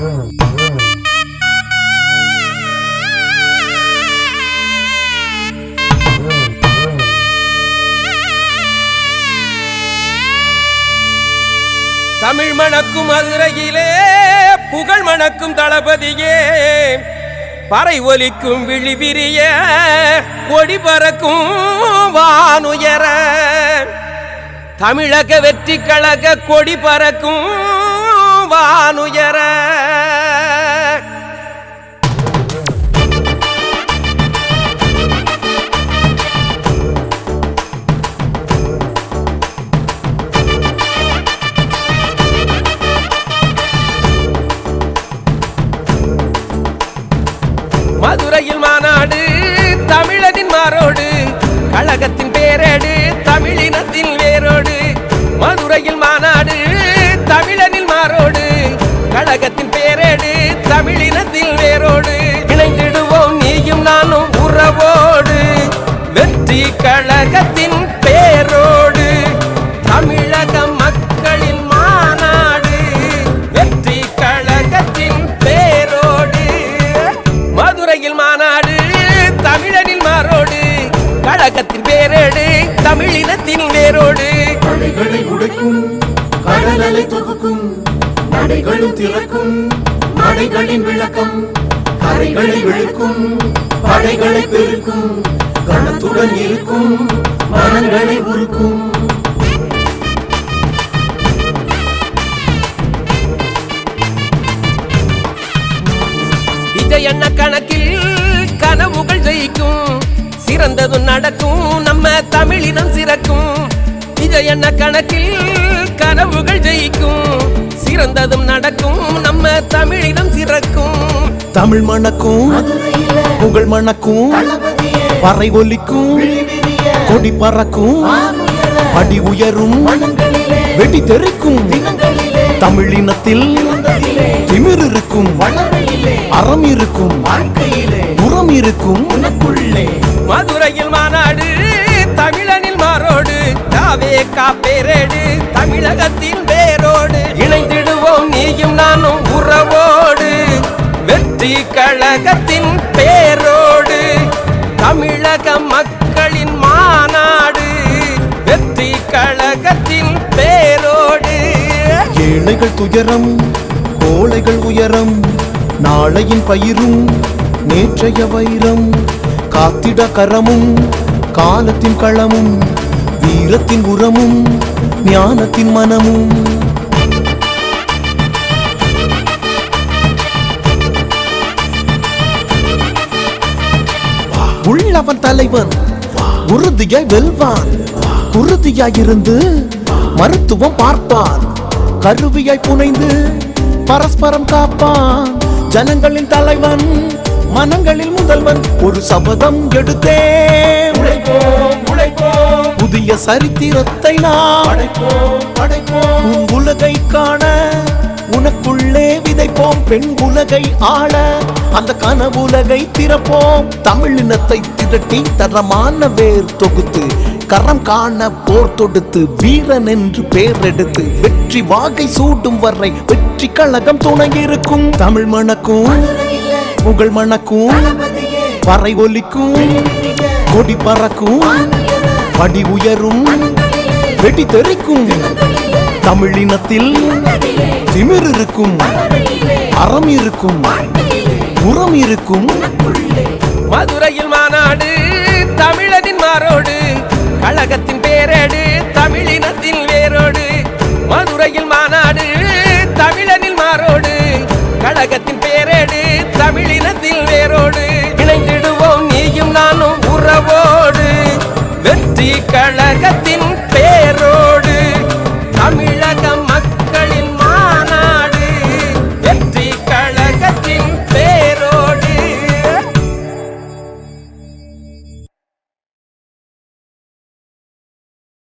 தமிழ் மணக்கும் மதுரையிலே புகழ் மணக்கும் தளபதியே பறை ஒலிக்கும் விழி விரிய கொடி பறக்கும் வானுயர. தமிழக வெற்றி கழக கொடி பறக்கும் வானுயர. மதுரையில் மான தடைகளை உடைக்கும் கடலலை தொகுக்கும். நடைகளும் திறக்கும். நடைகளின் விளக்கம். கரைகளை விழுக்கும். படைகளை பெருக்கும். கணத்துடன் இருக்கும். மனங்களை உருக்கும். விஜயண்ண கணக்கில் கனவுகள் ஜெயிக்கும். சிறந்ததும் நடக்கும். நம்ம தமிழினம் சிறக்கும். விஜயண்ண கணக்கில் கனவுகள் ஜெயிக்கும். சிறந்ததும் நடக்கும். நம்ம தமிழினம் சிறக்கும். தமிழ் மணக்கும் புகழ் மணக்கும் பறை ஒலிக்கும் கொடி பறக்கும் அடி உயரும் வெடி தெறிக்கும். தமிழினத்தில் திமிர் இருக்கும் அறம் இருக்கும் உரம் இருக்கும். மதுரையில் மாநாடு தாவே பேரேடு தமிழகத்தின் வேரோடு. இணைந்திடுவோம் நீயும் நானும் உறவோடு. வெற்றி கழகத்தின் பேரோடு. தமிழக மக்களின் மாநாடு. வெற்றி கழகத்தின் பேரோடு. ஏழைகள் துயரம் கோழைகள் உயரம் நாளையின் பயிரும் நேற்றைய வைரம் காத்திட கரமும் காலத்தின் களமும் வீரத்தின் உரமும் ஞானத்தின் மனமும். உள்ளவன் தலைவன் உறுதியாய் வெல்வான். உறுதியாயிருந்து மருத்துவம் பார்ப்பான். கருவியாய் புனைந்து பரஸ்பரம் காப்பான். ஜனங்களின் தலைவன் மனங்களில் முதல்வன். ஒரு சபதம் எடுத்தேன். புதிய சரித்திரத்தை நாம் உன் உலகை காண உனக்குள்ளே விதைப்போம். பெண் உலகை ஆள அந்த கனவுலகை திறப்போம். தமிழினத்தை திரட்டி தரமான வேர் தொகுத்து கரம் காண போர் தொடுத்து வீரன் என்று பேர் எடுத்து வெற்றி வாகை சூடும் வரை வெற்றி கழகம் துணை இருக்கும் தமிழ் மணக்கும் புகழ் மணக்கும் பறை ஒலிக்கும் கொடி பறக்கும் படி உயரும் வெடி தெரிக்கும் தமிழினத்தில் திமிர் இருக்கும் அறம் இருக்கும் புறம் இருக்கும். மதுரையில் மாநாடு தமிழனின் மாறோடு கழகத்தின் பேரேடு தமிழினத்தின் வேரோடு. மதுரையில் மாநாடு தமிழனில் மாறோடு கழகத்தின் பேரேடு தமிழின ಮಕ್ಕಳ